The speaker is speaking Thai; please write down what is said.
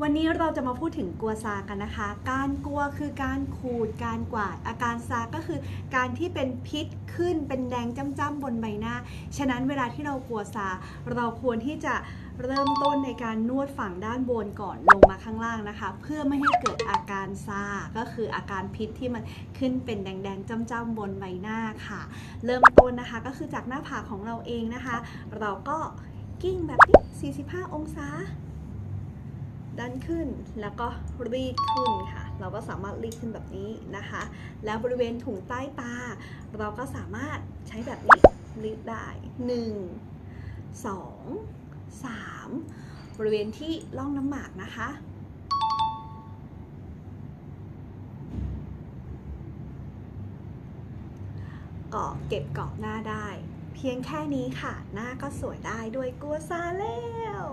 วันนี้เราจะมาพูดถึงกัวซากันนะคะ การกัวคือการขูด การกวาด อาการซาก็คือการที่เป็นพิษขึ้นเป็นแดงจ้ำๆบนใบหน้า ฉะนั้นเวลาที่เรากัวซา เราควรที่จะเริ่มต้นในการนวดฝั่งด้านบนก่อนลงมาข้างล่างนะคะ เพื่อไม่ให้เกิดอาการซา ก็คืออาการพิษที่มันขึ้นเป็นแดงๆจ้ำๆบนใบหน้าค่ะ เริ่มต้นนะคะก็คือจากหน้าผากของเราเองนะคะ เราก็กิ้งแบบนี้ 45 องศา ดันขึ้นแล้วก็รีดขึ้นค่ะ เราก็สามารถรีดขึ้นแบบนี้นะคะ แล้วบริเวณถุงใต้ตา เราก็สามารถใช้แบบนี้รีดได้ 1 2 3 บริเวณที่ร่องน้ำหมากนะคะเกาะเก็บเกาะหน้าได้ เพียงแค่นี้ค่ะ หน้าก็สวยได้ด้วยกัวซาแล้ว